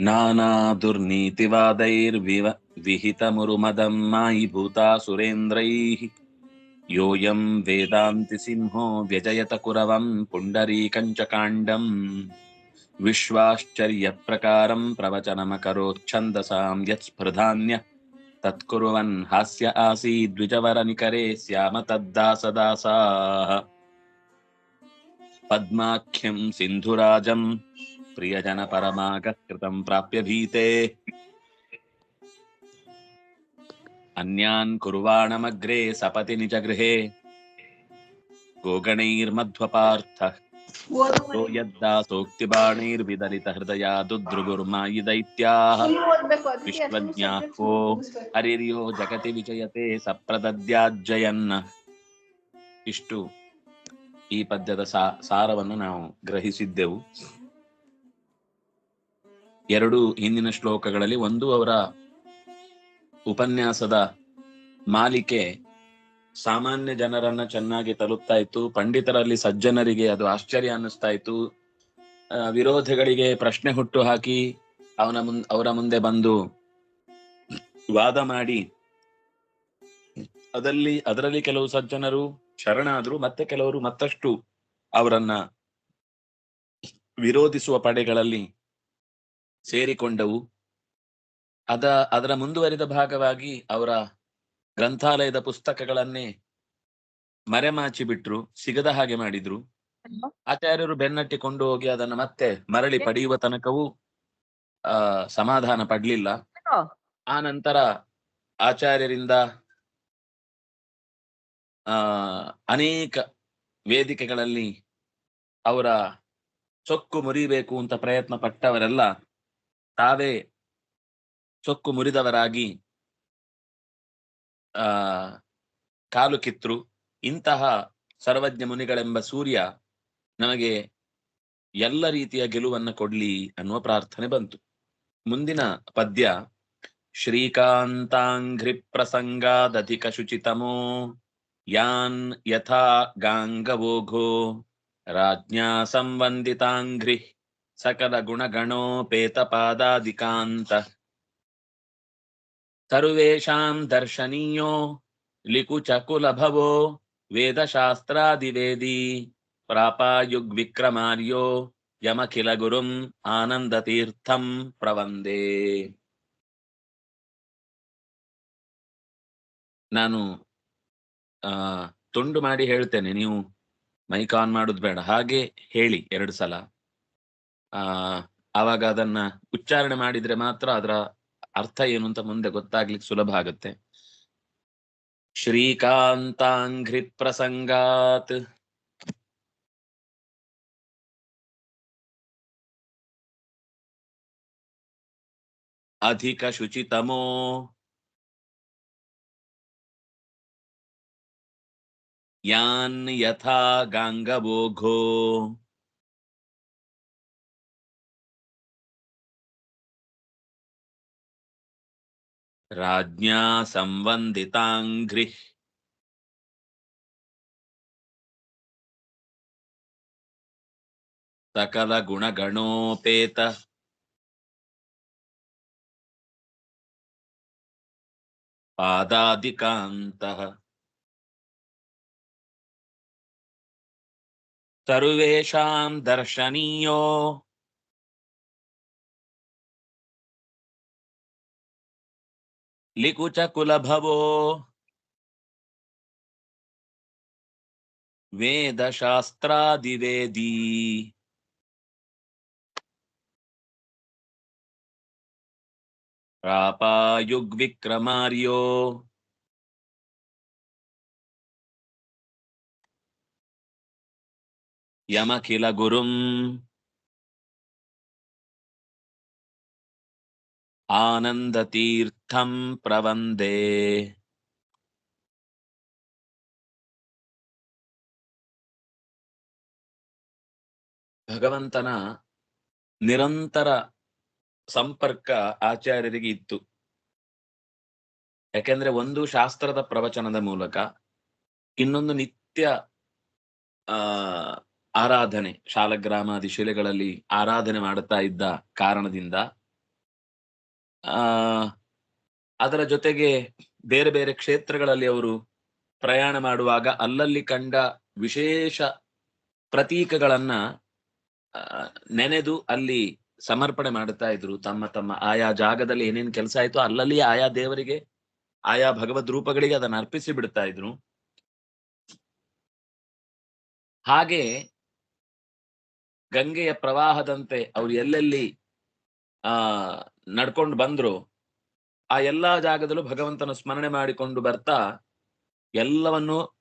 నానా దుర్నీతివాదైర్వివ విహితమురుమదం మాయి భూతా సురేంద్రై. యోయం వేదాంతి సింహో వ్యజయత కురవం పుండరీకంచకాండం విశ్వాశ్చర్య ప్రకారం ప్రవచనమకరోచ్ఛందసాం యత్స్పృధాన్య తత్కురువన్ హాస్య ఆసీద్విజవర నికరే శ్యామ తద్దాసదాసా. పద్మాఖ్యం సింధురాజం सिन्धुराजं प्रियजनपरमागकृतं प्राप्य भीते अन्यान् कुर्वाणमग्रे सपति निजगृहे गोगणैर्मध्वपार्थः तो यद्दासोक्तिबाणैर्विदलितहृदया दुद्रुगुर्मायि दैत्याः ವಿಶ್ವಜ್ಞಾಹೋ ಹರಿರ್ಯೋ ಜಗತಿ ವಿಜಯತೆ ಸಪ್ರದದ್ಯಾಜ್ಜಯನ್ನ ಇಷ್ಟು ಈ ಪದ್ಯದ ಸಾ- ಸಾರವನ್ನು ನಾವು ಗ್ರಹಿಸಿದ್ದೆವು ಎರಡು ಹಿಂದಿನ ಶ್ಲೋಕಗಳಲ್ಲಿ ಒಂದು ಅವರ ಉಪನ್ಯಾಸದ ಮಾಲಿಕೆ ಸಾಮಾನ್ಯ ಜನರನ್ನ ಚೆನ್ನಾಗಿ ತಲುಪ್ತಾ ಇತ್ತು. ಪಂಡಿತರಲ್ಲಿ ಸಜ್ಜನರಿಗೆ ಅದು ಆಶ್ಚರ್ಯ ಅನ್ನಿಸ್ತಾ ಇತ್ತು. ವಿರೋಧಿಗಳಿಗೆ ಪ್ರಶ್ನೆ ಹುಟ್ಟು ಹಾಕಿ ಅವನ ಮುಂದ್ ಅವರ ಮುಂದೆ ಬಂದು ವಾದ ಮಾಡಿ. ಅದಲ್ಲಿ ಅದರಲ್ಲಿ ಕೆಲವು ಸಜ್ಜನರು ಶರಣಾದ್ರು, ಮತ್ತೆ ಕೆಲವರು ಮತ್ತಷ್ಟು ಅವರನ್ನ ವಿರೋಧಿಸುವ ಪಡೆಗಳಲ್ಲಿ ಸೇರಿಕೊಂಡವು. ಅದ ಅದರ ಮುಂದುವರಿದ ಭಾಗವಾಗಿ ಅವರ ಗ್ರಂಥಾಲಯದ ಪುಸ್ತಕಗಳನ್ನೇ ಮರೆಮಾಚಿ ಬಿಟ್ರು ಸಿಗದ ಹಾಗೆ ಮಾಡಿದ್ರು. ಆಚಾರ್ಯರು ಬೆನ್ನಟ್ಟಿಕೊಂಡು ಹೋಗಿ ಅದನ್ನ ಮತ್ತೆ ಮರಳಿ ಪಡೆಯುವ ತನಕವೂ ಆ ಸಮಾಧಾನ ಪಡ್ಲಿಲ್ಲ. ಆ ನಂತರ ಆಚಾರ್ಯರಿಂದ ಆ ಅನೇಕ ವೇದಿಕೆಗಳಲ್ಲಿ ಅವರ ಸೊಕ್ಕು ಮುರಿಬೇಕು ಅಂತ ಪ್ರಯತ್ನ ಪಟ್ಟವರೆಲ್ಲ ತಾವೇ ಸೊಕ್ಕು ಮುರಿದವರಾಗಿ, ಆ, ಕಾಲು ಕಿತ್ರು. ಇಂತಹ ಸರ್ವಜ್ಞ ಮುನಿಗಳೆಂಬ ಸೂರ್ಯ ನಮಗೆ ಎಲ್ಲ ರೀತಿಯ ಗೆಲುವನ್ನ ಕೊಡ್ಲಿ ಅನ್ನುವ ಪ್ರಾರ್ಥನೆ ಬಂತು. ಮುಂದಿನ ಪದ್ಯ, ಶ್ರೀಕಾಂತಾಂಘ್ರಿ ಪ್ರಸಂಗಾದಧಿಕ ಶುಚಿತಮೋ ಯಾನ್ ಯಥಾ ಗಾಂಗವೋಘೋ, ರಾಜ್ಞಾ ಸಂವಂದಿತಾಂಘ್ರಿ. ಸಕಲ ಗುಣಗಣೋಪೇತ ಪಾದಾಧಿಕಾಂತ ಸರ್ವೇಷಾಂ ದರ್ಶನೀಯೋ ಲಿಕುಚಕುಲಭವೋ ವೇದಶಾಸ್ತ್ರಾದಿವೇದಿ. ಪ್ರಾಪಾಯುಗ್ವಿಕ್ರಮಾರ್ಯೋ ಯಮಖಿಲ ಗುರುಂ ಆನಂದತೀರ್ಥಂ ಪ್ರವಂದೇ. ನಾನು, ಆ, ತುಂಡು ಮಾಡಿ ಹೇಳ್ತೇನೆ, ನೀವು ಮೈಕ್ ಆನ್ ಮಾಡುದು ಬೇಡ. ಹಾಗೆ ಹೇಳಿ ಎರಡು ಸಲ. ಆ, ಆವಾಗ ಅದನ್ನ ಉಚ್ಚಾರಣೆ ಮಾಡಿದ್ರೆ ಮಾತ್ರ ಅದರ ಅರ್ಥ ಏನು ಅಂತ ಮುಂದೆ ಗೊತ್ತಾಗ್ಲಿಕ್ಕೆ ಸುಲಭ ಆಗುತ್ತೆ. ಶ್ರೀಕಾಂತಾಂಘ್ರಿ ಪ್ರಸಂಗಾತ್. ಅಧಿಕ ಶುಚಿತಮೋ. ಯಾನ್ ಯಥಾ ಗಾಂಗಬೋಘೋ राज्ञा संवन्दिताङ्घ्रिः। सकलगुणगणोपेत। पादादिकान्तः। सर्वेषां दर्शनीयो लिकुचकुलभवो। वेदशास्त्रादिवेदी। प्रापायुग्विक्रमार्यो। यमखिलगुरुम् ಆನಂದತೀರ್ಥಂ ಪ್ರವಂದೇ ಭಗವಂತನ ನಿರಂತರ ಸಂಪರ್ಕ ಆಚಾರ್ಯರಿಗೆ ಇತ್ತು. ಯಾಕೆಂದ್ರೆ ಒಂದು ಶಾಸ್ತ್ರದ ಪ್ರವಚನದ ಮೂಲಕ ಇನ್ನೊಂದು ನಿತ್ಯ, ಆ, ಆರಾಧನೆ, ಶಾಲಗ್ರಾಮಾದಿ ಶಿಲೆಗಳಲ್ಲಿ ಆರಾಧನೆ ಮಾಡುತ್ತಾ ಇದ್ದ ಕಾರಣದಿಂದ ಆ, ಅದರ ಜೊತೆಗೆ ಬೇರೆ ಬೇರೆ ಕ್ಷೇತ್ರಗಳಲ್ಲಿ ಅವರು ಪ್ರಯಾಣ ಮಾಡುವಾಗ ಅಲ್ಲಲ್ಲಿ ಕಂಡ ವಿಶೇಷ ಪ್ರತೀಕಗಳನ್ನ ನೆನೆದು ಅಲ್ಲಿ ಸಮರ್ಪಣೆ ಮಾಡುತ್ತಾ ಇದ್ರು. ತಮ್ಮ ತಮ್ಮ ಆಯಾ ಜಾಗದಲ್ಲಿ ಏನೇನ್ ಕೆಲಸ ಆಯ್ತು ಅಲ್ಲಲ್ಲಿ ಆಯಾ ದೇವರಿಗೆ, ಆಯಾ ಭಗವದ್ ರೂಪಗಳಿಗೆ ಅದನ್ನು ಅರ್ಪಿಸಿ ಬಿಡ್ತಾ ಇದ್ರು. ಹಾಗೆ ಗಂಗೆಯ ಪ್ರವಾಹದಂತೆ ಅವ್ರು ಎಲ್ಲೆಲ್ಲಿ, ಆ ನಡ್ಕೊಂಡು ಬಂದ್ರು, ಆ ಎಲ್ಲಾ ಜಾಗದಲ್ಲೂ ಭಗವಂತನ ಸ್ಮರಣೆ ಮಾಡಿಕೊಂಡು ಬರ್ತಾ, ಎಲ್ಲವನ್ನು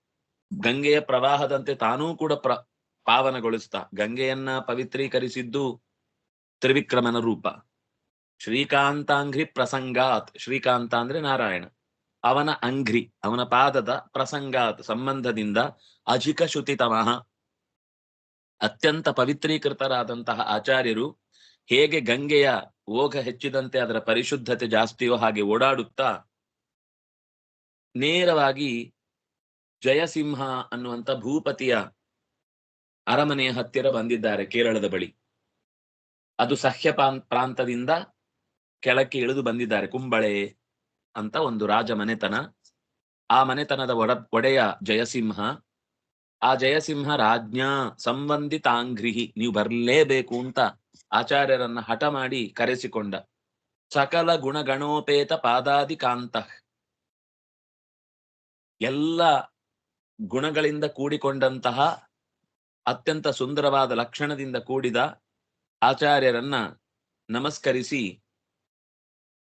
ಗಂಗೆಯ ಪ್ರವಾಹದಂತೆ ತಾನೂ ಕೂಡ ಪ್ರ, ಪಾವನಗೊಳಿಸ್ತಾ, ಗಂಗೆಯನ್ನ ಪವಿತ್ರೀಕರಿಸಿದ್ದು ತ್ರಿವಿಕ್ರಮನ ರೂಪ. ಶ್ರೀಕಾಂತಾಂಘ್ರಿ ಪ್ರಸಂಗಾತ್. ಶ್ರೀಕಾಂತ ಅಂದ್ರೆ ನಾರಾಯಣ. ಅವನ ಅಂಘ್ರಿ, ಅವನ ಪಾದದ ಪ್ರಸಂಗಾತ್ ಸಂಬಂಧದಿಂದ ಅಧಿಕ ಶುತಿತಮಃ ಅತ್ಯಂತ ಪವಿತ್ರೀಕೃತರಾದಂತಹ ಆಚಾರ್ಯರು ಹೇಗೆ ಗಂಗೆಯ ಓಘ ಹೆಚ್ಚಿದಂತೆ ಅದರ ಪರಿಶುದ್ಧತೆ ಜಾಸ್ತಿಯೋ ಹಾಗೆ ಓಡಾಡುತ್ತಾ ನೇರವಾಗಿ ಜಯಸಿಂಹ ಅನ್ನುವಂಥ ಭೂಪತಿಯ ಅರಮನೆಯ ಹತ್ತಿರ ಬಂದಿದ್ದಾರೆ ಕೇರಳದ ಬಳಿ. ಅದು ಸಹ್ಯ ಪ್ರಾಂತದಿಂದ ಕೆಳಕ್ಕೆ ಇಳಿದು ಬಂದಿದ್ದಾರೆ ಕುಂಬಳೆ ಅಂತ ಒಂದು ರಾಜ ಮನೆತನ ಆ ಮನೆತನದ ಒಡ, ಒಡೆಯ ಜಯಸಿಂಹ ಆ ಜಯಸಿಂಹ ರಾಜ್ಞಾ ಸಂಬಂಧಿತಾಂಘ್ರಿಹಿ ನೀವು ಬರಲೇಬೇಕು ಅಂತ ಆಚಾರ್ಯರನ್ನ ಹಠ ಮಾಡಿ ಕರೆಸಿಕೊಂಡ. ಸಕಲ ಗುಣಗಣೋಪೇತ ಪಾದಾದಿ ಕಾಂತ ಎಲ್ಲ ಗುಣಗಳಿಂದ ಕೂಡಿಕೊಂಡಂತಹ ಅತ್ಯಂತ ಸುಂದರವಾದ ಲಕ್ಷಣದಿಂದ ಕೂಡಿದ ಆಚಾರ್ಯರನ್ನ ನಮಸ್ಕರಿಸಿ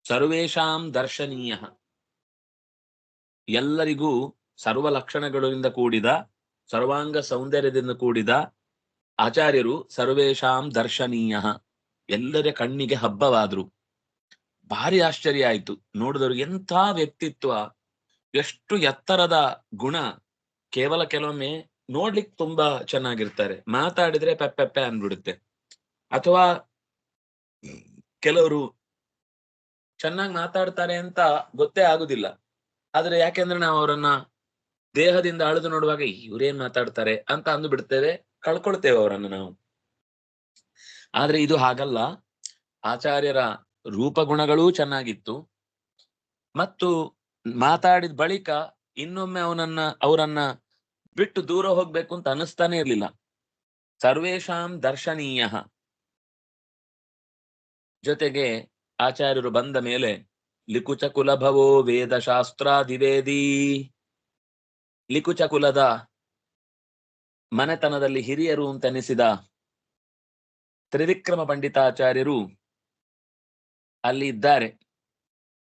ಸರ್ವೇಶಾಂ ದರ್ಶನೀಯ. ಎಲ್ಲರಿಗೂ ಸರ್ವ ಲಕ್ಷಣಗಳಿಂದ ಕೂಡಿದ ಸರ್ವಾಂಗ ಸೌಂದರ್ಯದಿಂದ ಕೂಡಿದ ಆಚಾರ್ಯರು ಸರ್ವೇಷಾಂ ದರ್ಶನೀಯ. ಎಲ್ಲರ ಕಣ್ಣಿಗೆ ಹಬ್ಬವಾದ್ರು. ಭಾರಿ ಆಶ್ಚರ್ಯ ಆಯ್ತು. ನೋಡಿದವರು ಎಂಥ ವ್ಯಕ್ತಿತ್ವ. ಎಷ್ಟು ಎತ್ತರದ ಗುಣ. ಕೇವಲ ಕೆಲವೊಮ್ಮೆ ನೋಡ್ಲಿಕ್ಕೆ ತುಂಬಾ ಚೆನ್ನಾಗಿರ್ತಾರೆ. ಮಾತಾಡಿದ್ರೆ ಪೆಪ್ಪೆಪ್ಪೆ ಅನ್ಬಿಡುತ್ತೆ ಅಥವಾ ಕೆಲವರು ಚೆನ್ನಾಗಿ ಮಾತಾಡ್ತಾರೆ ಅಂತ ಗೊತ್ತೇ ಆಗುದಿಲ್ಲ. ಆದ್ರೆ ಯಾಕೆಂದ್ರೆ ನಾವು ಅವರನ್ನ ದೇಹದಿಂದ ಅಳೆದು ನೋಡುವಾಗ ಇವ್ರೇನ್ ಮಾತಾಡ್ತಾರೆ? ಅಂತ ಅಂದು ಬಿಡ್ತೇವೆ ಕಳ್ಕೊಳ್ತೇವೆ ಅವರನ್ನು ನಾವು. ಆದ್ರೆ ಇದು ಹಾಗಲ್ಲ. ಆಚಾರ್ಯರ ರೂಪಗುಣಗಳೂ ಚೆನ್ನಾಗಿತ್ತು. ಮತ್ತು ಮಾತಾಡಿದ ಬಳಿಕ ಇನ್ನೊಮ್ಮೆ ಅವನನ್ನ, ಅವರನ್ನ ಬಿಟ್ಟು ದೂರ ಹೋಗ್ಬೇಕು ಅಂತ ಅನಿಸ್ತಾನೆ ಇರ್ಲಿಲ್ಲ. ಸರ್ವೇಷಾಂ ದರ್ಶನೀಯ. ಜೊತೆಗೆ ಆಚಾರ್ಯರು ಬಂದ ಮೇಲೆ ಲಿಕುಚ ಕುಲಭವೋ ವೇದಶಾಸ್ತ್ರಾದಿವೇದಿ ಲಿಕುಚ ಕುಲದ ಮನೆತನದಲ್ಲಿ ಹಿರಿಯರು ಅಂತನಿಸಿದ ತ್ರಿವಿಕ್ರಮ ಪಂಡಿತಾಚಾರ್ಯರು ಅಲ್ಲಿ ಇದ್ದಾರೆ.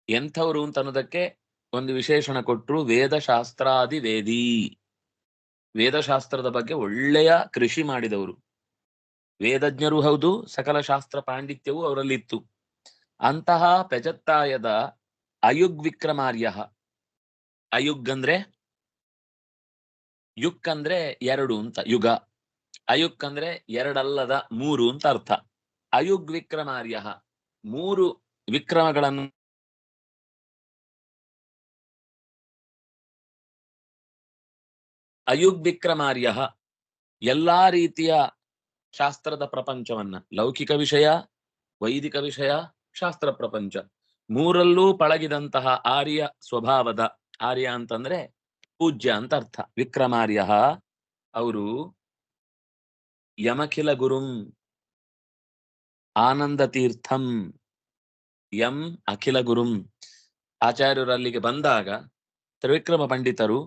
ಎಂಥವ್ರು ಅಂತ ಅನ್ನೋದಕ್ಕೆ ಒಂದು ವಿಶೇಷಣ ಕೊಟ್ಟರು ವೇದಶಾಸ್ತ್ರಾದಿ ವೇದಿ. ವೇದಶಾಸ್ತ್ರದ ಬಗ್ಗೆ ಒಳ್ಳೆಯ ಕೃಷಿ ಮಾಡಿದವರು. ವೇದಜ್ಞರು ಹೌದು, ಸಕಲ ಶಾಸ್ತ್ರ ಪಾಂಡಿತ್ಯವೂ ಅವರಲ್ಲಿತ್ತು. ಅಂತಹ ಪೆಜತ್ತಾಯದ ಅಯುಗ್ ವಿಕ್ರಮಾರ್ಯ ಅಯುಗ್ ಅಂದ್ರೆ ಯುಕ್ ಅಂದ್ರೆ ಎರಡು ಅಂತ, ಯುಗ. ಅಯುಕ್ ಅಂದ್ರೆ ಎರಡಲ್ಲದ ಮೂರು ಅಂತ ಅರ್ಥ. ಅಯುಗ್ ವಿಕ್ರಮಾರ್ಯ ಮೂರು ವಿಕ್ರಮಗಳನ್ನು ಅಯುಗ್ ವಿಕ್ರಮಾರ್ಯ ಎಲ್ಲಾ ರೀತಿಯ ಶಾಸ್ತ್ರದ ಪ್ರಪಂಚವನ್ನ, ಲೌಕಿಕ ವಿಷಯ, ವೈದಿಕ ವಿಷಯ, ಶಾಸ್ತ್ರ ಪ್ರಪಂಚ. ಮೂರಲ್ಲೂ ಪಳಗಿದಂತಹ ಆರ್ಯ ಸ್ವಭಾವದ, ಆರ್ಯ ಅಂತಂದ್ರೆ ಪೂಜ್ಯ ಅಂತ ಅರ್ಥ. ವಿಕ್ರಮಾರ್ಯ ಅವರು ಯಮಖಿಲ ಗುರುಂ ಆನಂದ ತೀರ್ಥಂ ಯಂ ಅಖಿಲ ಗುರುಂ. ಆಚಾರ್ಯರು ಅಲ್ಲಿಗೆ ಬಂದಾಗ ತ್ರಿವಿಕ್ರಮ ಪಂಡಿತರು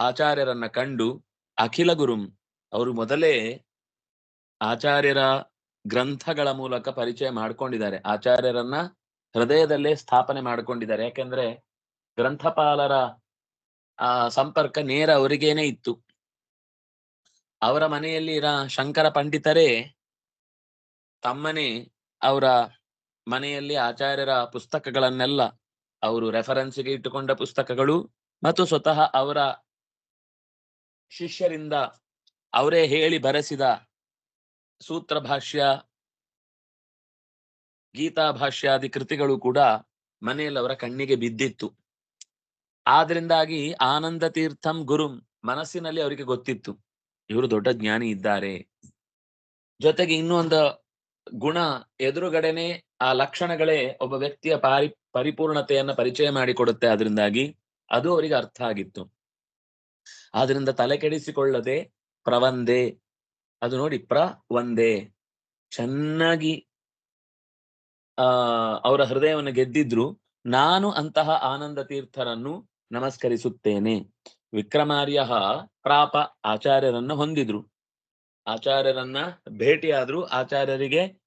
ಆಚಾರ್ಯರನ್ನ ಕಂಡು ಅಖಿಲ ಗುರುಂ, ಅವರು ಮೊದಲೇ ಆಚಾರ್ಯರ ಗ್ರಂಥಗಳ ಮೂಲಕ ಪರಿಚಯ ಮಾಡ್ಕೊಂಡಿದ್ದಾರೆ. ಆಚಾರ್ಯರನ್ನ ಹೃದಯದಲ್ಲೇ ಸ್ಥಾಪನೆ ಮಾಡ್ಕೊಂಡಿದ್ದಾರೆ. ಯಾಕೆಂದ್ರೆ ಗ್ರಂಥಪಾಲರ ಆ ಸಂಪರ್ಕ ನೇರ ಅವರಿಗೇನೆ ಇತ್ತು. ಅವರ ಮನೆಯಲ್ಲಿ ಇರ ಶಂಕರ ಪಂಡಿತರೇ ತಮ್ಮನೇ ಅವರ ಮನೆಯಲ್ಲಿ ಆಚಾರ್ಯರ ಪುಸ್ತಕಗಳನ್ನೆಲ್ಲ ಅವರು ರೆಫರೆನ್ಸ್ಗೆ ಇಟ್ಟುಕೊಂಡ ಪುಸ್ತಕಗಳು ಮತ್ತು ಸ್ವತಃ ಅವರ ಶಿಷ್ಯರಿಂದ ಅವರೇ ಹೇಳಿ ಬರೆಸಿದ ಸೂತ್ರ ಭಾಷ್ಯ, ಗೀತಾ ಭಾಷ್ಯಾದಿ ಕೃತಿಗಳು ಕೂಡ ಮನೆಯಲ್ಲಿ ಅವರ ಕಣ್ಣಿಗೆ ಬಿದ್ದಿತ್ತು. ಆದ್ರಿಂದಾಗಿ ಆನಂದ ತೀರ್ಥಂ ಗುರುಂ ಮನಸ್ಸಿನಲ್ಲಿ ಅವರಿಗೆ ಗೊತ್ತಿತ್ತು. ಇವರು ದೊಡ್ಡ ಜ್ಞಾನಿ ಇದ್ದಾರೆ. ಜೊತೆಗೆ ಇನ್ನೊಂದು ಗುಣ ಎದುರುಗಡೆನೆ ಆ ಲಕ್ಷಣಗಳೇ ಒಬ್ಬ ವ್ಯಕ್ತಿಯ ಪಾರಿ, ಪರಿಪೂರ್ಣತೆಯನ್ನ ಪರಿಚಯ ಮಾಡಿಕೊಡುತ್ತೆ ಅದರಿಂದಾಗಿ ಅದು ಅವರಿಗೆ ಅರ್ಥ ಆಗಿತ್ತು. ಆದ್ರಿಂದ ತಲೆ ಕೆಡಿಸಿಕೊಳ್ಳದೆ ಪ್ರವಂದೆ. ಅದು ನೋಡಿ ಪ್ರ ಒಂದೇ ಚೆನ್ನಾಗಿ ಅವರ ಹೃದಯವನ್ನು ಗೆದ್ದಿದ್ರು. ನಾನು ಅಂತಹ ಆನಂದ ತೀರ್ಥರನ್ನು ನಮಸ್ಕರಿಸುತ್ತೇನೆ. ವಿಕ್ರಮಾರ್ಯ ಪ್ರಾಪ ಆಚಾರ್ಯರನ್ನ ಹೊಂದಿದ್ರು. ಆಚಾರ್ಯರನ್ನ ಭೇಟಿಯಾದ್ರು. ಆಚಾರ್ಯರಿಗೆ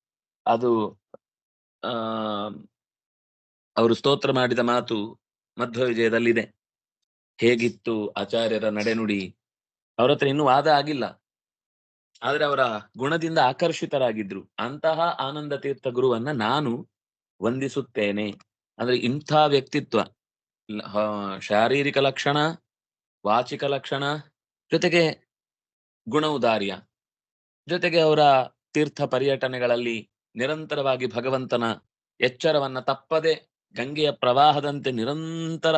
ಅದು, ಆ, ಅವರು ಸ್ತೋತ್ರ ಮಾಡಿದ ಮಾತು ಮಧ್ವ ವಿಜಯದಲ್ಲಿದೆ ಹೇಗಿತ್ತು ಆಚಾರ್ಯರ ನಡೆನುಡಿ? ಅವ್ರ ಹತ್ರ ಇನ್ನೂ ವಾದ ಆಗಿಲ್ಲ. ಆದ್ರೆ ಅವರ ಗುಣದಿಂದ ಆಕರ್ಷಿತರಾಗಿದ್ರು. ಅಂತಹ ಆನಂದ ತೀರ್ಥ ಗುರುವನ್ನ ನಾನು ವಂದಿಸುತ್ತೇನೆ. ಅಂದ್ರೆ ಇಂಥ ವ್ಯಕ್ತಿತ್ವ. ಶಾರೀರಿಕ ಲಕ್ಷಣ, ವಾಚಿಕ ಲಕ್ಷಣ, ಜೊತೆಗೆ ಗುಣ ಉದಾರ್ಯ ಜೊತೆಗೆ ಅವರ ತೀರ್ಥ ಪರ್ಯಟನೆಗಳಲ್ಲಿ ನಿರಂತರವಾಗಿ ಭಗವಂತನ ಎಚ್ಚರವನ್ನ ತಪ್ಪದೆ ಗಂಗೆಯ ಪ್ರವಾಹದಂತೆ ನಿರಂತರ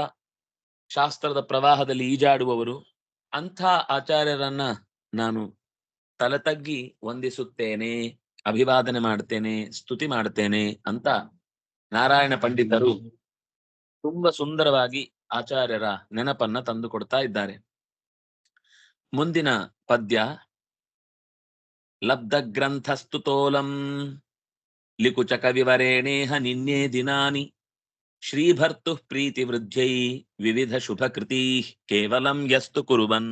ಶಾಸ್ತ್ರದ ಪ್ರವಾಹದಲ್ಲಿ ಈಜಾಡುವವರು, ಅಂಥ ಆಚಾರ್ಯರನ್ನ ನಾನು ತಲೆ ತಗ್ಗಿ ವಂದಿಸುತ್ತೇನೆ, ಅಭಿವಾದನೆ ಮಾಡ್ತೇನೆ, ಸ್ತುತಿ ಮಾಡ್ತೇನೆ ಅಂತ ನಾರಾಯಣ ಪಂಡಿತರು ತುಂಬಾ ಸುಂದರವಾಗಿ ಆಚಾರ್ಯರ ನೆನಪನ್ನ ತಂದು ಕೊಡ್ತಾ ಇದ್ದಾರೆ. ಮುಂದಿನ ಪದ್ಯ, ಲಬ್ಧ ಗ್ರಂಥಸ್ತುತೋಲಂ ಲಿಕುಚ ಕವಿವರೇಣೇಹ ನಿನ್ನೆ ದಿನಾನಿ, ಶ್ರೀಭರ್ತು ಪ್ರೀತಿ ವೃದ್ಧೈ ವಿವಿಧ ಶುಭಕೃತಿ ಕೇವಲಂ ಯಸ್ತು ಕುರುವನ್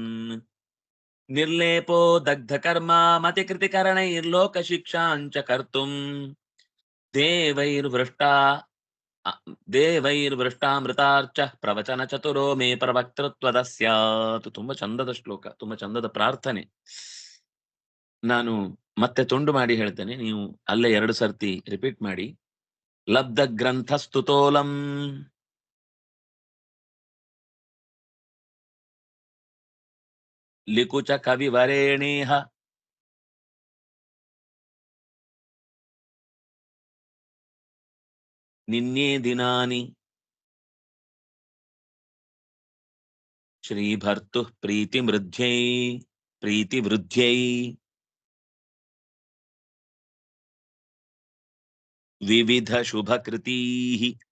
ನಿರ್ಲೇಪೋ ದಗ್ಧ ಕರ್ಮ, ಮತಿ ಕೃತಿಕರಣೈರ್ಲೋಕ ಶಿಕ್ಷಾಂಚ ಕರ್ತುಂ. ದೇವೈರ್ವೃಷ್ಟಾ ದೇವೈರ್ವೃಷ್ಟಾಮೃತಾರ್ಚ ಪ್ರವಚನ ಚತುರೋ ಮೇ ಪ್ರವಕ್ತೃತ್ವದ ಸ್ಯಾತ್ ತುಂಬಾ ಚಂದದ ಶ್ಲೋಕ, ತುಂಬಾ ಚಂದದ ಪ್ರಾರ್ಥನೆ. ನಾನು ಮತ್ತೆ ತುಂಡು ಮಾಡಿ ಹೇಳ್ತೇನೆ, ನೀವು ಅಲ್ಲೇ ಎರಡು ಸರ್ತಿ ರಿಪೀಟ್ ಮಾಡಿ. ಲಬ್ಧ ಗ್ರಂಥ ಸ್ತುತೋಲಂ ಲಿಕುಚ ಕವಿವರೇಣೇಹ. निन्ये दिनानि। श्रीभर्तुः प्रीतिमृध्यै प्रीतिवृद्ध्यै। विविधशुभकृतीः।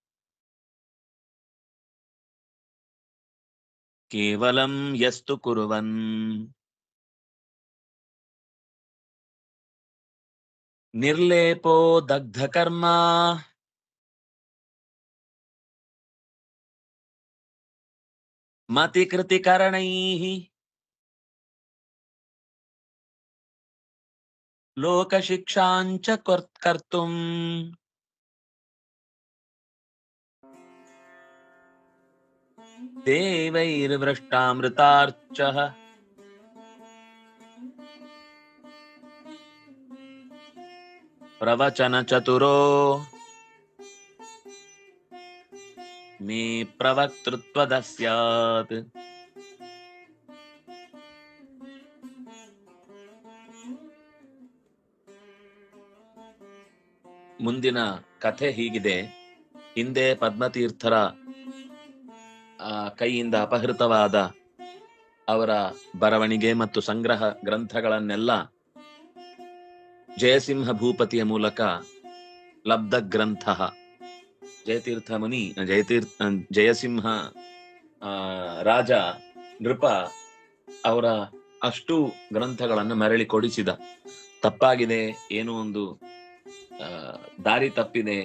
केवलं यस्तु कुर्वन्। निर्लेपो दग्धकर्मा। ಯಸ್ತು ಕುರುವನ್ ನಿರ್ಲೇಪೋ ದಗ್ಧ ಕರ್ಮ ಮತಿ ಕೃತಿ ಮೇ ಪ್ರವಕ್ತೃತ್ವದ ಸ್ಯಾತ್. ಮುಂದಿನ ಕಥೆ ಹೀಗಿದೆ. ಹಿಂದೆ ಪದ್ಮತೀರ್ಥರ ಕೈಯಿಂದ ಅಪಹೃತವಾದ ಅವರ ಬರವಣಿಗೆ ಮತ್ತು ಸಂಗ್ರಹ ಗ್ರಂಥಗಳನ್ನೆಲ್ಲ ಜಯಸಿಂಹ ಭೂಪತಿಯ ಮೂಲಕ ಲಬ್ಧ ಗ್ರಂಥ ಜಯತೀರ್ಥ ಮುನಿ, ಜಯತೀರ್ಥ, ಜಯಸಿಂಹ ರಾಜ, ನೃಪ ಅವರ ಅಷ್ಟು ಗ್ರಂಥಗಳನ್ನು ಮರಳಿ ಕೊಡಿಸಿದ. ತಪ್ಪಾಗಿದೆ, ಏನೋ ಒಂದು ದಾರಿ ತಪ್ಪಿದೆ,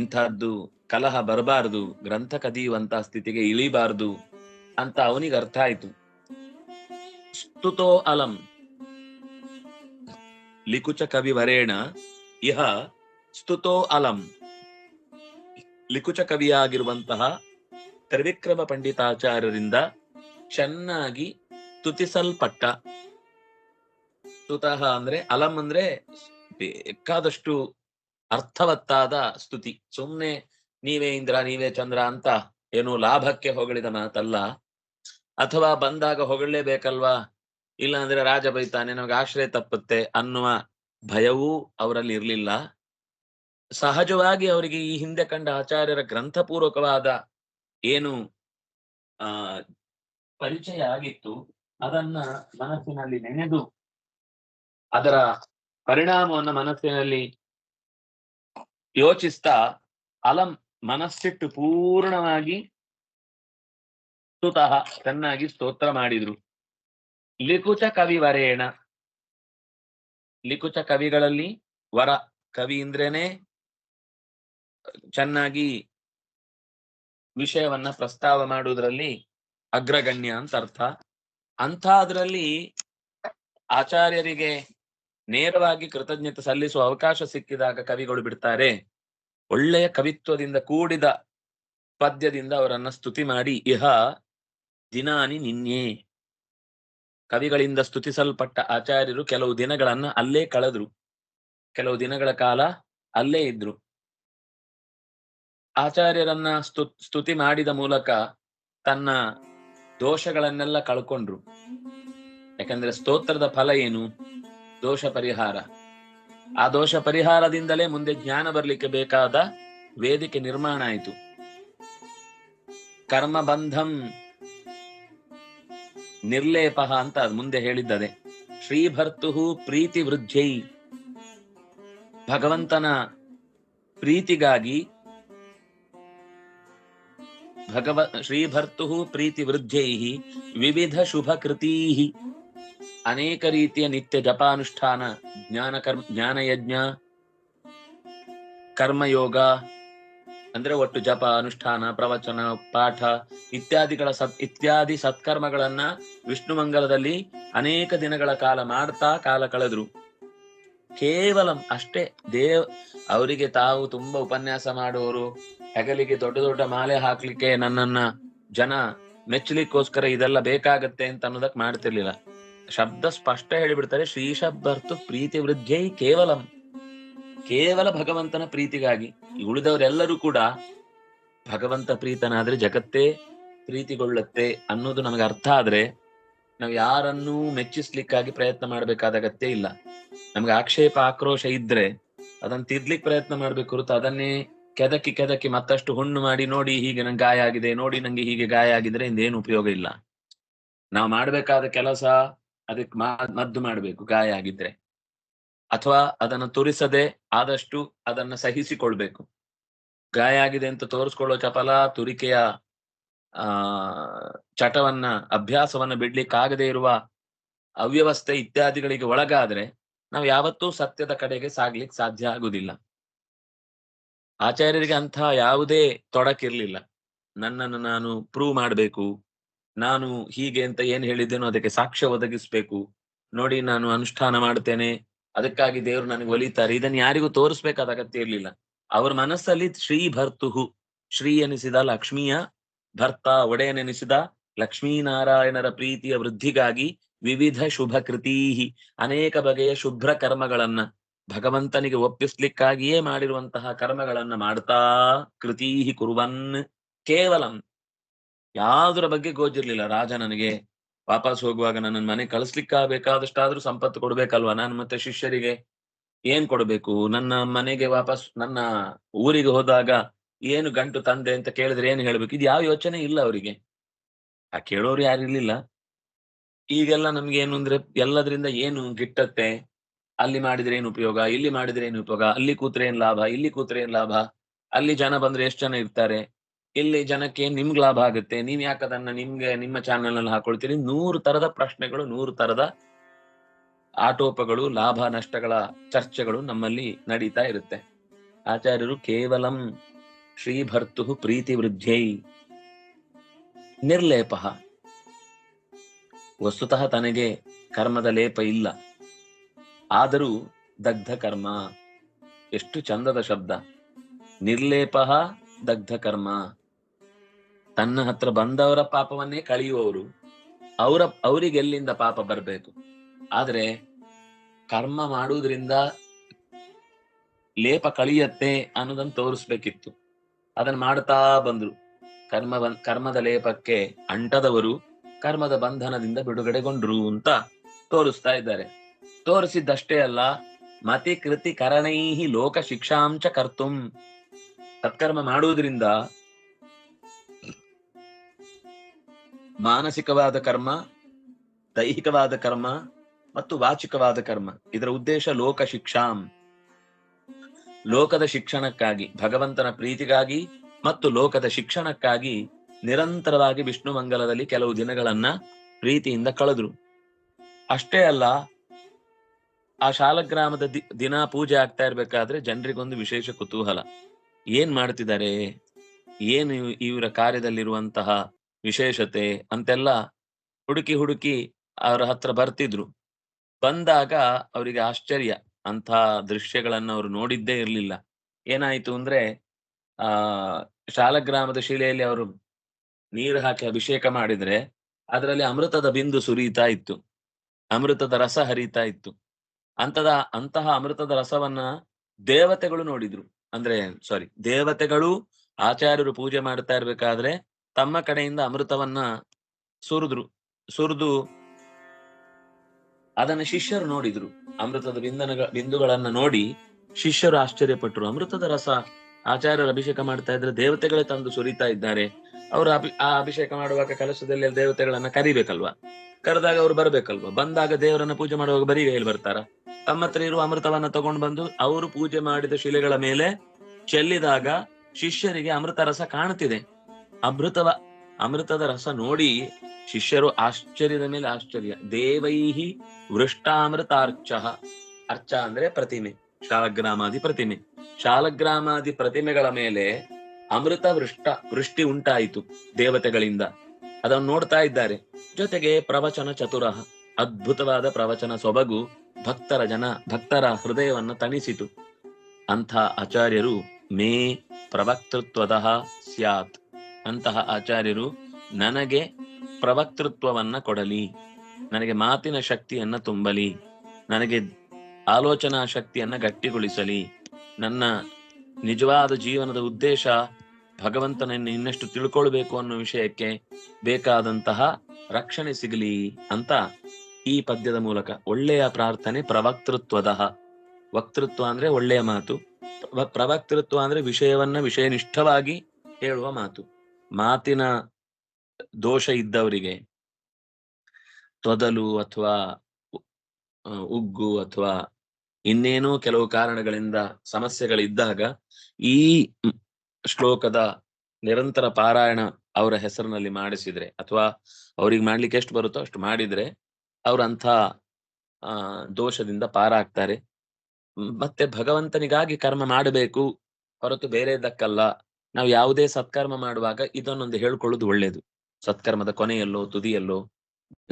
ಇಂಥದ್ದು ಕಲಹ ಬರಬಾರದು, ಗ್ರಂಥ ಕದಿಯುವಂತ ಸ್ಥಿತಿಗೆ ಇಳಿಬಾರದು ಅಂತ ಅವನಿಗೆ ಅರ್ಥ ಆಯ್ತು. ಸ್ತುತೋ ಅಲಂ. ಲಿಕುಚ ಕವಿ ವರೇಣ, ಇಹ ಸ್ತುತೋ ಅಲಂ. ಲಿಕುಚ ಕವಿಯಾಗಿರುವಂತಹ ತ್ರಿವಿಕ್ರಮ ಪಂಡಿತಾಚಾರ್ಯರಿಂದ ಚೆನ್ನಾಗಿ ತುತಿಸಲ್ಪಟ್ಟ ಸ್ತುತಃ ಅಂದ್ರೆ ಅಲಂ ಅಂದ್ರೆ ಬೇಕಾದಷ್ಟು ಅರ್ಥವತ್ತಾದ ಸ್ತುತಿ. ಸುಮ್ನೆ ನೀವೇ ಇಂದ್ರ, ನೀವೇ ಚಂದ್ರ ಅಂತ ಏನು ಲಾಭಕ್ಕೆ ಹೊಗಳಿದ ಮಾತಲ್ಲ. ಅಥವಾ ಬಂದಾಗ ಹೊಗಳಲೇಬೇಕಲ್ವಾ? ಇಲ್ಲ ಅಂದ್ರೆ ರಾಜ ಬೈತಾನೆ, ನಮಗೆ ಆಶ್ರಯ ತಪ್ಪುತ್ತೆ ಅನ್ನುವ ಭಯವೂ ಅವರಲ್ಲಿ ಇರಲಿಲ್ಲ. ಸಹಜವಾಗಿ ಅವರಿಗೆ ಈ ಹಿಂದೆ ಕಂಡ ಆಚಾರ್ಯರ ಗ್ರಂಥಪೂರ್ವಕವಾದ ಏನು, ಆ, ಪರಿಚಯ ಆಗಿತ್ತು, ಅದನ್ನ ಮನಸ್ಸಿನಲ್ಲಿ ನೆನೆದು, ಅದರ ಪರಿಣಾಮವನ್ನು ಮನಸ್ಸಿನಲ್ಲಿ ಯೋಚಿಸ್ತಾ, ಅಲಂ ಮನಸ್ಸಿಟ್ಟು ಪೂರ್ಣವಾಗಿ ಸ್ತುತಃ ಚೆನ್ನಾಗಿ ಸ್ತೋತ್ರ ಮಾಡಿದ್ರು. ಲಿಕುಚ ಕವಿವರೇಣ ಲಿಕುಚ ಕವಿಗಳಲ್ಲಿ ವರ ಕವಿ ಅಂದ್ರೇನೆ ಚೆನ್ನಾಗಿ ವಿಷಯವನ್ನ ಪ್ರಸ್ತಾವ ಮಾಡುವುದರಲ್ಲಿ ಅಗ್ರಗಣ್ಯ ಅಂತ ಅರ್ಥ. ಅಂಥದ್ರಲ್ಲಿ ಆಚಾರ್ಯರಿಗೆ ನೇರವಾಗಿ ಕೃತಜ್ಞತೆ ಸಲ್ಲಿಸುವ ಅವಕಾಶ ಸಿಕ್ಕಿದಾಗ ಕವಿಗಳು ಬಿಡ್ತಾರೆ. ಒಳ್ಳೆಯ ಕವಿತ್ವದಿಂದ ಕೂಡಿದ ಪದ್ಯದಿಂದ ಅವರನ್ನ ಸ್ತುತಿ ಮಾಡಿ, ಇಹ ದಿನಾನಿ ನಿನ್ನೆ ಕವಿಗಳಿಂದ ಸ್ತುತಿಸಲ್ಪಟ್ಟ ಆಚಾರ್ಯರು ಕೆಲವು ದಿನಗಳನ್ನ ಅಲ್ಲೇ ಕಳೆದ್ರು. ಕೆಲವು ದಿನಗಳ ಕಾಲ ಅಲ್ಲೇ ಇದ್ರು. ಆಚಾರ್ಯರನ್ನ ಸ್ತು ಸ್ತುತಿ ಮಾಡಿದ ಮೂಲಕ ತನ್ನ ದೋಷಗಳನ್ನೆಲ್ಲ ಕಳ್ಕೊಂಡ್ರು. ಯಾಕಂದ್ರೆ ಸ್ತೋತ್ರದ ಫಲ ಏನು? ದೋಷ ಪರಿಹಾರ. ಆ ದೋಷ ಪರಿಹಾರದಿಂದಲೇ ಮುಂದೆ ಜ್ಞಾನ ಬರಲಿಕ್ಕೆ ಬೇಕಾದ ವೇದಿಕೆ ನಿರ್ಮಾಣ ಆಯಿತು. ಕರ್ಮಬಂಧಂ ನಿರ್ಲೇಪ ಅಂತ ಮುಂದೆ ಹೇಳಿದ್ದದೆ. ಶ್ರೀಭರ್ತು ಪ್ರೀತಿ ವೃದ್ಧೈ. ಭಗವಂತನ ಪ್ರೀತಿಗಾಗಿ ಭಗವ ಶ್ರೀಭರ್ತು ಪ್ರೀತಿ ವೃದ್ಧೈ ವಿವಿಧ ಶುಭ ಕೃತೀ ಅನೇಕ ರೀತಿಯ ನಿತ್ಯ ಜಪಾನುಷ್ಠಾನ, ಜ್ಞಾನ ಕರ್ಮ, ಜ್ಞಾನಯಜ್ಞ, ಕರ್ಮಯೋಗ, ಅಂದ್ರೆ ಒಟ್ಟು ಜಪ, ಅನುಷ್ಠಾನ, ಪ್ರವಚನ, ಪಾಠ ಇತ್ಯಾದಿಗಳ ಸತ್, ಇತ್ಯಾದಿ ಸತ್ಕರ್ಮಗಳನ್ನ ವಿಷ್ಣು ಮಂಗಲದಲ್ಲಿ ಅನೇಕ ದಿನಗಳ ಕಾಲ ಮಾಡ್ತಾ ಕಾಲ ಕಳೆದ್ರು. ಕೇವಲ ಅಷ್ಟೇ ದೇವ್, ಅವರಿಗೆ ತಾವು ತುಂಬಾ ಉಪನ್ಯಾಸ ಮಾಡುವವರು ಹೆಗಲಿಗೆ ದೊಡ್ಡ ದೊಡ್ಡ ಮಾಲೆ ಹಾಕ್ಲಿಕ್ಕೆ ನನ್ನನ್ನ ಜನ ಮೆಚ್ಚಲಿಕ್ಕೋಸ್ಕರ ಇದೆಲ್ಲ ಬೇಕಾಗತ್ತೆ ಅಂತ ಅನ್ನೋದಕ್ ಮಾಡ್ತಿರ್ಲಿಲ್ಲ. ಶಬ್ದ ಸ್ಪಷ್ಟ ಹೇಳಿಬಿಡ್ತಾರೆ ಶ್ರೀಶಬ್ಬರ್ತು ಪ್ರೀತಿ ವೃದ್ಧಿಯೈ ಕೇವಲಂ. ಕೇವಲ ಭಗವಂತನ ಪ್ರೀತಿಗಾಗಿ ಉಳಿದವರೆಲ್ಲರೂ ಕೂಡ ಭಗವಂತ ಪ್ರೀತನಾದ್ರೆ ಜಗತ್ತೇ ಪ್ರೀತಿಗೊಳ್ಳುತ್ತೆ ಅನ್ನೋದು ನಮಗೆ ಅರ್ಥ ಆದ್ರೆ ನಾವು ಯಾರನ್ನೂ ಮೆಚ್ಚಿಸ್ಲಿಕ್ಕಾಗಿ ಪ್ರಯತ್ನ ಮಾಡ್ಬೇಕಾದ ಅಗತ್ಯ ಇಲ್ಲ. ನಮ್ಗೆ ಆಕ್ಷೇಪ ಆಕ್ರೋಶ ಇದ್ರೆ ಅದನ್ನ ತಿದ್ಲಿಕ್ಕೆ ಪ್ರಯತ್ನ ಮಾಡ್ಬೇಕು ಅದನ್ನೇ ಕೆದಕಿ ಕೆದಕಿ ಮತ್ತಷ್ಟು ಹುಣ್ಣು ಮಾಡಿ ನೋಡಿ ಹೀಗೆ ನಂಗೆ ಗಾಯ ಆಗಿದೆ, ನೋಡಿ ನಂಗೆ ಹೀಗೆ ಗಾಯ ಆಗಿದ್ರೆ ಇಂದೇನು ಉಪಯೋಗ ಇಲ್ಲ. ನಾವು ಮಾಡ್ಬೇಕಾದ ಕೆಲಸ ಅದಕ್ಕೆ ಮದ್ದು ಮಾಡ್ಬೇಕು ಗಾಯ ಆಗಿದ್ರೆ. ಅಥವಾ ಅದನ್ನು ತುರಿಸದೆ ಆದಷ್ಟು ಅದನ್ನ ಸಹಿಸಿಕೊಳ್ಬೇಕು. ಗಾಯ ಆಗಿದೆ ಅಂತ ತೋರಿಸ್ಕೊಳ್ಳೋ ಚಪಲ ತುರಿಕೆಯ, ಆ, ಚಟವನ್ನ, ಅಭ್ಯಾಸವನ್ನ ಬಿಡ್ಲಿಕ್ಕಾಗದೇ ಇರುವ ಅವ್ಯವಸ್ಥೆ ಇತ್ಯಾದಿಗಳಿಗೆ ಒಳಗಾದ್ರೆ ನಾವು ಯಾವತ್ತೂ ಸತ್ಯದ ಕಡೆಗೆ ಸಾಗ್ಲಿಕ್ಕೆ ಸಾಧ್ಯ ಆಗುದಿಲ್ಲ ಆಚಾರ್ಯರಿಗೆ ಅಂತ ಯಾವುದೇ ತೊಡಕಿರ್ಲಿಲ್ಲ. ನನ್ನನ್ನು ನಾನು ಪ್ರೂವ್ ಮಾಡಬೇಕು. ನಾನು ಹೀಗೆ ಅಂತ ಏನ್ ಹೇಳಿದ್ದೇನೋ ಅದಕ್ಕೆ ಸಾಕ್ಷ್ಯ ಒದಗಿಸ್ಬೇಕು. ನೋಡಿ ನಾನು ಅನುಷ್ಠಾನ ಮಾಡ್ತೇನೆ. ಅದಕ್ಕಾಗಿ ದೇವರು ನನಗೆ ಒಲಿತಾರೆ. ಇದನ್ನ ಯಾರಿಗೂ ತೋರಿಸ್ಬೇಕಾದ ಅಗತ್ಯ ಇರ್ಲಿಲ್ಲ. ಅವ್ರ ಮನಸ್ಸಲ್ಲಿ ಶ್ರೀ ಭರ್ತುಹು. ಶ್ರೀ ಎನಿಸಿದ ಲಕ್ಷ್ಮಿಯ ಭರ್ತ ಒಡೆಯನೆನಿಸಿದ ಲಕ್ಷ್ಮೀನಾರಾಯಣರ ಪ್ರೀತಿಯ ವೃದ್ಧಿಗಾಗಿ ವಿವಿಧ ಶುಭ ಕೃತೀಹಿ. ಅನೇಕ ಬಗೆಯ ಶುಭ್ರ ಕರ್ಮಗಳನ್ನ ಭಗವಂತನಿಗೆ ಒಪ್ಪಿಸ್ಲಿಕ್ಕಾಗಿಯೇ ಮಾಡಿರುವಂತಹ ಕರ್ಮಗಳನ್ನ ಮಾಡ್ತಾ ಕೃತೀಹಿ ಕುರುವನ್ ಕೇವಲಂ. ಯಾವುದರ ಬಗ್ಗೆ ಗೋಜಿರ್ಲಿಲ್ಲ ರಾಜ ನನಗೆ. ವಾಪಸ್ ಹೋಗುವಾಗ ನನ್ನ ಮನೆ ಕಳಿಸ್ಲಿಕ್ಕ ಬೇಕಾದಷ್ಟಾದ್ರೂ ಸಂಪತ್ತು ಕೊಡ್ಬೇಕಲ್ವಾ ನಾನು ಮತ್ತೆ ಶಿಷ್ಯರಿಗೆ? ಏನ್ ಕೊಡ್ಬೇಕು? ನನ್ನ ಮನೆಗೆ ವಾಪಸ್ ನನ್ನ ಊರಿಗೆ ಹೋದಾಗ ಏನು ಗಂಟು ತಂದೆ ಅಂತ ಕೇಳಿದ್ರೆ ಏನ್ ಹೇಳ್ಬೇಕು? ಇದು ಯಾವ ಯೋಚನೆ ಇಲ್ಲ ಅವರಿಗೆ. ಆ ಕೇಳೋರು ಯಾರಿರ್ಲಿಲ್ಲ ಈಗೆಲ್ಲ ನಮ್ಗೆ ಏನು ಅಂದ್ರೆ ಎಲ್ಲದ್ರಿಂದ ಏನು ಗಿಟ್ಟತ್ತೆ? ಅಲ್ಲಿ ಮಾಡಿದ್ರೆ ಏನು ಉಪಯೋಗ? ಇಲ್ಲಿ ಮಾಡಿದ್ರೆ ಏನು ಉಪಯೋಗ? ಅಲ್ಲಿ ಕೂತ್ರೆ ಏನ್ ಲಾಭ? ಇಲ್ಲಿ ಕೂತ್ರೆ ಏನ್ ಲಾಭ? ಅಲ್ಲಿ ಜನ ಬಂದ್ರೆ ಎಷ್ಟು ಜನ ಇರ್ತಾರೆ? ಇಲ್ಲಿ ಜನಕ್ಕೆ ನಿಮ್ಗೆ ಲಾಭ ಆಗುತ್ತೆ. ನೀವ್ ಯಾಕೆ ಅದನ್ನ ನಿಮ್ಗೆ, ನಿಮ್ಮ ಚಾನೆಲ್ನಲ್ಲಿ ಹಾಕೊಳ್ತೀರಿ? ನೂರು ತರದ ಪ್ರಶ್ನೆಗಳು, ನೂರು ತರದ ಆಟೋಪಗಳು, ಲಾಭ, ನಷ್ಟಗಳ ಚರ್ಚೆಗಳು ನಮ್ಮಲ್ಲಿ ನಡೀತಾ ಇರುತ್ತೆ. ಆಚಾರ್ಯರು ಕೇವಲಂ ಶ್ರೀಭರ್ತು ಪ್ರೀತಿ ವೃದ್ಧೈ ನಿರ್ಲೇಪ. ವಸ್ತುತಃ ತನಗೆ ಕರ್ಮದ ಲೇಪ ಇಲ್ಲ. ಆದರೂ ದಗ್ಧ ಕರ್ಮ. ಎಷ್ಟು ಚಂದದ ಶಬ್ದ. ನಿರ್ಲೇಪ ದಗ್ಧ ಕರ್ಮ. ತನ್ನ ಹತ್ರ ಬಂದವರ ಪಾಪವನ್ನೇ ಕಳೆಯುವವರು. ಅವರ, ಅವರಿಗೆ ಎಲ್ಲಿಂದ ಪಾಪ ಬರಬೇಕು? ಆದರೆ ಕರ್ಮ ಮಾಡುವುದರಿಂದ ಲೇಪ ಕಳಿಯತ್ತೆ ಅನ್ನೋದನ್ನು ತೋರಿಸ್ಬೇಕಿತ್ತು. ಅದನ್ನ ಮಾಡ್ತಾ ಬಂದ್ರು. ಕರ್ಮ ಕರ್ಮದ ಲೇಪಕ್ಕೆ ಅಂಟದವರು ಕರ್ಮದ ಬಂಧನದಿಂದ ಬಿಡುಗಡೆಗೊಂಡ್ರು ಅಂತ ತೋರಿಸ್ತಾ ಇದ್ದಾರೆ. ತೋರಿಸಿದ್ದಷ್ಟೇ ಅಲ್ಲ, ಮತಿ ಕೃತಿ ಕರಣೈಹಿ ಲೋಕ ಶಿಕ್ಷಾಂಶ ಕರ್ತುಂ. ಸತ್ಕರ್ಮ ಮಾಡುವುದರಿಂದ ಮಾನಸಿಕವಾದ ಕರ್ಮ, ದೈಹಿಕವಾದ ಕರ್ಮ ಮತ್ತು ವಾಚಿಕವಾದ ಕರ್ಮ, ಇದರ ಉದ್ದೇಶ ಲೋಕ ಶಿಕ್ಷಾಂ. ಲೋಕದ ಶಿಕ್ಷಣಕ್ಕಾಗಿ, ಭಗವಂತನ ಪ್ರೀತಿಗಾಗಿ ಮತ್ತು ಲೋಕದ ಶಿಕ್ಷಣಕ್ಕಾಗಿ ನಿರಂತರವಾಗಿ ವಿಷ್ಣು ಮಂಗಲದಲ್ಲಿ ಕೆಲವು ದಿನಗಳನ್ನ ಪ್ರೀತಿಯಿಂದ ಕಳೆದ್ರು. ಅಷ್ಟೇ ಅಲ್ಲ ಆ ಶಾಲಗ್ರಾಮದ ದಿ- ದಿನ ಪೂಜೆ ಆಗ್ತಾ ಇರ್ಬೇಕಾದ್ರೆ ಜನರಿಗೊಂದು ವಿಶೇಷ ಕುತೂಹಲ. ಏನ್ ಮಾಡ್ತಿದ್ದಾರೆ? ಏನು ಇವ್- ಇವರ ಕಾರ್ಯದಲ್ಲಿರುವಂತಹ ವಿಶೇಷತೆ ಅಂತೆಲ್ಲ ಹುಡುಕಿ ಹುಡುಕಿ ಅವರ ಹತ್ರ ಬರ್ತಿದ್ರು. ಬಂದಾಗ ಅವರಿಗೆ ಆಶ್ಚರ್ಯ. ಅಂತ ದೃಶ್ಯಗಳನ್ನು ಅವರು ನೋಡಿದ್ದೇ ಇರಲಿಲ್ಲ. ಏನಾಯ್ತು ಅಂದ್ರೆ, ಆ, ಶಾಲಗ್ರಾಮದ ಶಿಲೆಯಲ್ಲಿ ಅವರು ನೀರು ಹಾಕಿ ಅಭಿಷೇಕ ಮಾಡಿದ್ರೆ, ಅದರಲ್ಲಿ ಅಮೃತದ ಬಿಂದು ಸುರಿತಾ ಇತ್ತು. ಅಮೃತದ ರಸ ಹರಿತಾ ಇತ್ತು. ಅಂತದ, ಅಂತಹ ಅಮೃತದ ರಸವನ್ನ ದೇವತೆಗಳು ನೋಡಿದ್ರು. ಅಂದ್ರೆ ಸಾರಿ ದೇವತೆಗಳು ಆಚಾರ್ಯರು ಪೂಜೆ ಮಾಡ್ತಾ ಇರ್ಬೇಕಾದ್ರೆ ತಮ್ಮ ಕಡೆಯಿಂದ ಅಮೃತವನ್ನ ಸುರಿದ್ರು, ಸುರಿದು ಅದನ್ನ ಶಿಷ್ಯರು ನೋಡಿದ್ರು. ಅಮೃತದ ಬಿಂದನ ಬಿಂದುಗಳನ್ನ ನೋಡಿ ಶಿಷ್ಯರು ಆಶ್ಚರ್ಯಪಟ್ಟರು ಅಮೃತದ ರಸ, ಆಚಾರ್ಯರು ಅಭಿಷೇಕ ಮಾಡ್ತಾ ಇದ್ರೆ ದೇವತೆಗಳೇ ತಂದು ಸುರಿತಾ ಇದ್ದಾರೆ. ಅವರು ಆ ಅಭಿಷೇಕ ಮಾಡುವಾಗ ಕಲಶದಲ್ಲಿ ದೇವತೆಗಳನ್ನ ಕರಿಬೇಕಲ್ವಾ? ಕರೆದಾಗ ಅವ್ರು ಬರ್ಬೇಕಲ್ವಾ? ಬಂದಾಗ ದೇವರನ್ನ ಪೂಜೆ ಮಾಡುವಾಗ ಬರೀ ಹೇಳಿ ಬರ್ತಾರ? ತಮ್ಮ ಹತ್ರ ಇರುವ ಅಮೃತವನ್ನ ತಗೊಂಡು ಬಂದು ಅವರು ಪೂಜೆ ಮಾಡಿದ ಶಿಲೆಗಳ ಮೇಲೆ ಚೆಲ್ಲಿದಾಗ ಶಿಷ್ಯರಿಗೆ ಅಮೃತ ರಸ ಕಾಣುತ್ತಿದೆ ಅಮೃತವ, ಅಮೃತದ ರಸ ನೋಡಿ ಶಿಷ್ಯರು ಆಶ್ಚರ್ಯದ ಮೇಲೆ ಆಶ್ಚರ್ಯ. ದೇವೈಹಿ ವೃಷ್ಟಾಮೃತಾರ್ಚ. ಅರ್ಚ ಅಂದ್ರೆ ಪ್ರತಿಮೆ, ಶಾಲಗ್ರಾಮಾದಿ ಪ್ರತಿಮೆ. ಶಾಲಗ್ರಾಮಾದಿ ಪ್ರತಿಮೆಗಳ ಮೇಲೆ ಅಮೃತ ವೃಷ್ಟ, ವೃಷ್ಟಿ ಉಂಟಾಯಿತು ದೇವತೆಗಳಿಂದ. ಅದನ್ನು ನೋಡ್ತಾ ಇದ್ದಾರೆ. ಜೊತೆಗೆ ಪ್ರವಚನ ಚತುರ. ಅದ್ಭುತವಾದ ಪ್ರವಚನ ಸೊಬಗು ಭಕ್ತರ ಜನ, ಭಕ್ತರ ಹೃದಯವನ್ನ ತಣಿಸಿತು. ಅಂತಹ ಆಚಾರ್ಯರು ಮೇ ಪ್ರವಕ್ತೃತ್ವದ ಸ್ಯಾತ್. ಅಂತಹ ಆಚಾರ್ಯರು ನನಗೆ ಪ್ರವಕ್ತೃತ್ವವನ್ನ ಕೊಡಲಿ. ನನಗೆ ಮಾತಿನ ಶಕ್ತಿಯನ್ನ ತುಂಬಲಿ. ನನಗೆ ಆಲೋಚನಾ ಶಕ್ತಿಯನ್ನ ಗಟ್ಟಿಗೊಳಿಸಲಿ. ನನ್ನ ನಿಜವಾದ ಜೀವನದ ಉದ್ದೇಶ ಭಗವಂತನನ್ನು ಇನ್ನಷ್ಟು ತಿಳ್ಕೊಳ್ಬೇಕು ಅನ್ನೋ ವಿಷಯಕ್ಕೆ ಬೇಕಾದಂತಹ ರಕ್ಷಣೆ ಸಿಗಲಿ ಅಂತ ಈ ಪದ್ಯದ ಮೂಲಕ. ಒಳ್ಳೆಯ ಪ್ರಾರ್ಥನೆ ಪ್ರವಕ್ತೃತ್ವದ ವಕ್ತೃತ್ವ ಅಂದ್ರೆ ಒಳ್ಳೆಯ ಮಾತು. ಪ್ರ- ಪ್ರವಕ್ತೃತ್ವ ಅಂದ್ರೆ ವಿಷಯವನ್ನ ವಿಷಯನಿಷ್ಠವಾಗಿ ಹೇಳುವ ಮಾತು. ಮಾತಿನ ದೋಷ ಇದ್ದವರಿಗೆ ತೊದಲು ಅಥವಾ ಉಗ್ಗು ಅಥವಾ ಇನ್ನೇನೋ ಕೆಲವು ಕಾರಣಗಳಿಂದ ಸಮಸ್ಯೆಗಳಿದ್ದಾಗ ಈ ಶ್ಲೋಕದ ನಿರಂತರ ಪಾರಾಯಣ ಅವರ ಹೆಸರಿನಲ್ಲಿ ಮಾಡಿಸಿದ್ರೆ, ಅಥವಾ ಅವ್ರಿಗೆ ಮಾಡ್ಲಿಕ್ಕೆ ಎಷ್ಟು ಬರುತ್ತೋ ಅಷ್ಟು ಮಾಡಿದ್ರೆ ಅವ್ರಂಥ ದೋಷದಿಂದ ಪಾರಾಗ್ತಾರೆ. ಮತ್ತೆ ಭಗವಂತನಿಗಾಗಿ ಕರ್ಮ ಮಾಡಬೇಕು, ಹೊರತು ಬೇರೆದಕ್ಕಲ್ಲ. ನಾವು ಯಾವುದೇ ಸತ್ಕರ್ಮ ಮಾಡುವಾಗ ಇದನ್ನೊಂದು ಹೇಳ್ಕೊಳ್ಳೋದು ಒಳ್ಳೇದು. ಸತ್ಕರ್ಮದ ಕೊನೆಯಲ್ಲೋ, ತುದಿಯಲ್ಲೋ,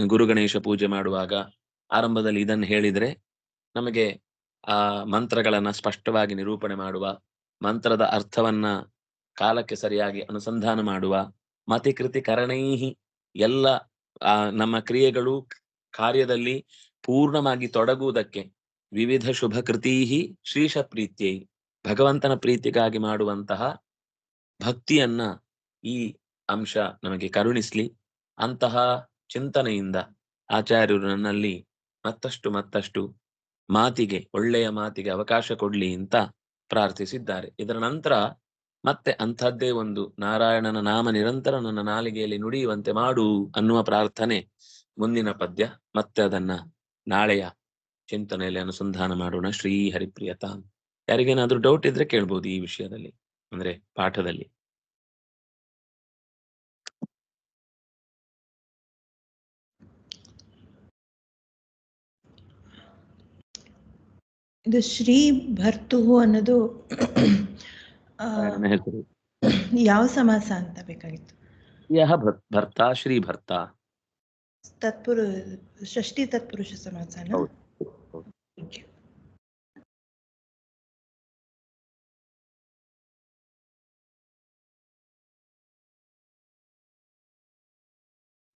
ಗುರು ಗಣೇಶ ಪೂಜೆ ಮಾಡುವಾಗ ಆರಂಭದಲ್ಲಿ ಇದನ್ನು ಹೇಳಿದ್ರೆ, ನಮಗೆ ಆ ಮಂತ್ರಗಳನ್ನ ಸ್ಪಷ್ಟವಾಗಿ ನಿರೂಪಣೆ ಮಾಡುವ, ಮಂತ್ರದ ಅರ್ಥವನ್ನ ಕಾಲಕ್ಕೆ ಸರಿಯಾಗಿ ಅನುಸಂಧಾನ ಮಾಡುವ ಮತಿಕೃತಿ ಕರಣೈಹಿ ಎಲ್ಲ ನಮ್ಮ ಕ್ರಿಯೆಗಳು ಕಾರ್ಯದಲ್ಲಿ ಪೂರ್ಣವಾಗಿ ತೊಡಗುವುದಕ್ಕೆ ವಿವಿಧ ಶುಭ ಕೃತೀಹಿ ಶ್ರೀಷ ಪ್ರೀತ್ಯೈ. ಭಗವಂತನ ಪ್ರೀತಿಗಾಗಿ ಮಾಡುವಂತಹ ಭಕ್ತಿಯನ್ನ ಈ ಅಂಶ ನಮಗೆ ಕರುಣಿಸ್ಲಿ. ಅಂತಹ ಚಿಂತನೆಯಿಂದ ಆಚಾರ್ಯರು ನನ್ನಲ್ಲಿ ಮತ್ತಷ್ಟು ಮತ್ತಷ್ಟು ಮಾತಿಗೆ, ಒಳ್ಳೆಯ ಮಾತಿಗೆ ಅವಕಾಶ ಕೊಡ್ಲಿ ಅಂತ ಪ್ರಾರ್ಥಿಸಿದ್ದಾರೆ. ಇದರ ನಂತರ ಮತ್ತೆ ಅಂಥದ್ದೇ ಒಂದು ನಾರಾಯಣನ ನಾಮ ನಿರಂತರ ನನ್ನ ನಾಲಿಗೆಯಲ್ಲಿ ನುಡಿಯುವಂತೆ ಮಾಡು ಅನ್ನುವ ಪ್ರಾರ್ಥನೆ ಮುಂದಿನ ಪದ್ಯ. ಮತ್ತೆ ಅದನ್ನ ನಾಳೆಯ ಚಿಂತನೆಯಲ್ಲಿ ಅನುಸಂಧಾನ ಮಾಡೋಣ. ಶ್ರೀ ಹರಿಪ್ರಿಯತ ಯಾರಿಗೇನಾದ್ರೂ ಡೌಟ್ ಇದ್ರೆ ಕೇಳ್ಬೋದು ಈ ವಿಷಯದಲ್ಲಿ, ಅಂದ್ರೆ ಪಾಠದಲ್ಲಿ. ಇದು ಶ್ರೀ ಭರ್ತುಹು ಅನ್ನೋದು ಹೆಸರು ಯಾವ ಸಮಾಸ ಅಂತ ಬೇಕಾಗಿತ್ತು? ಯಹ ಭರ್- ಭರ್ತ ಶ್ರೀ ಭರ್ತ. ತತ್ಪುರು ಷಷ್ಠಿ ತತ್ಪುರುಷ ಸಮಾಸ.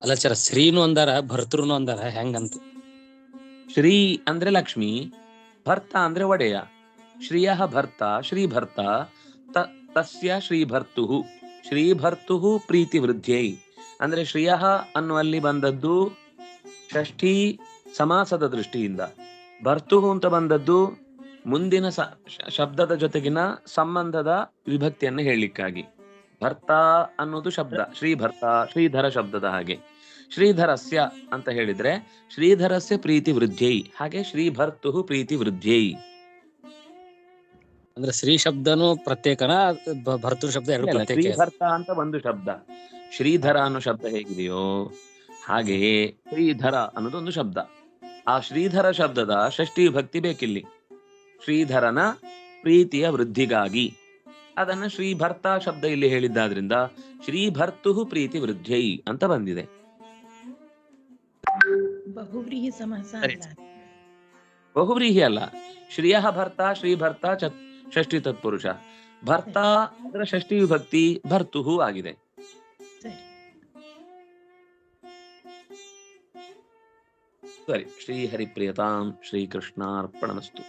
ಅಲ್ಲ? ಸರ್ ಶ್ರೀನು ಅಂದಾರ ಭರ್ತೃನು ಅಂದಾರ ಹೆಂಗಂತ? ಶ್ರೀ ಅಂದ್ರೆ ಲಕ್ಷ್ಮಿ ಭರ್ತ ಅಂದ್ರೆ ಒಡೆಯ. ಶ್ರೀಯ ಭರ್ತ ಶ್ರೀ ಭರ್ತ ತಸ್ಯ ಶ್ರೀಭರ್ತು. ಶ್ರೀಭರ್ತು ಪ್ರೀತಿ ವೃದ್ಧ್ಯೈ. ಅಂದ್ರೆ ಶ್ರಿಯ ಅನ್ನುವಲ್ಲಿ ಬಂದದ್ದು ಷಷ್ಠಿ ಸಮಾಸದ ದೃಷ್ಟಿಯಿಂದ. ಭರ್ತು ಅಂತ ಬಂದದ್ದು ಮುಂದಿನ ಶಬ್ದದ ಜೊತೆಗಿನ ಸಂಬಂಧದ ವಿಭಕ್ತಿಯನ್ನು ಹೇಳಲಿಕ್ಕಾಗಿ. ಭರ್ತ ಅನ್ನೋದು ಶಬ್ದ, ಶ್ರೀಭರ್ತ, ಶ್ರೀಧರ ಶಬ್ದದ ಹಾಗೆ. ಶ್ರೀಧರಸ್ಯ ಅಂತ ಹೇಳಿದ್ರೆ ಶ್ರೀಧರಸ್ಯ ಪ್ರೀತಿ ವೃದ್ಧ್ಯೈ. ಹಾಗೆ ಶ್ರೀಭರ್ತು ಪ್ರೀತಿ ವೃದ್ಧ್ಯೈ. ಅಂದ್ರೆ ಶ್ರೀ ಶಬ್ದನು ಪ್ರತ್ಯೇಕನ ಭರ್ತೃ ಶಬ್ದ ಎರಡು ಭರ್ತ ಪ್ರತ್ಯೇಕ ಶ್ರೀಭರ್ತ ಅಂತ ಒಂದು ಶಬ್ದ. ಶ್ರೀಧರ ಅನ್ನೋ ಶಬ್ದ ಹೇಗಿದೆಯೋ ಹಾಗೆಯೇ ಶ್ರೀಧರ ಅನ್ನೋದು ಒಂದು ಶಬ್ದ. ಆ ಶ್ರೀಧರ ಶಬ್ದದ ಷಷ್ಠಿ ಭಕ್ತಿ ಬೇಕಿಲ್ಲಿ? ಶ್ರೀಧರನ ಪ್ರೀತಿಯ ವೃದ್ಧಿಗಾಗಿ. ಅದನ್ನ ಶ್ರೀಭರ್ತ ಶಬ್ದ ಇಲ್ಲಿ ಹೇಳಿದ್ದಾದ್ರಿಂದ ಶ್ರೀಭರ್ತು ಪ್ರೀತಿ ವೃದ್ಧೈ ಅಂತ ಬಂದಿದೆ. ಬಹುವ್ರೀಹಿ. ಅಲ್ಲ ಬಹುವ್ರೀಹಿ ಅಲ್ಲ. ಶ್ರಿಯ ಭರ್ತ ಶ್ರೀಭರ್ತ ಚ ಷಷ್ಠಿ ತತ್ಪುರುಷ. ಭರ್ತ ಅದರ ಷಷ್ಠಿ ವಿಭಕ್ತಿ ಭರ್ತುಹು ಆಗಿದೆ. ಸರಿ. ಶ್ರೀ ಹರಿಪ್ರಿಯತಾಂ ಶ್ರೀಕೃಷ್ಣಾರ್ಪಣಮಸ್ತು.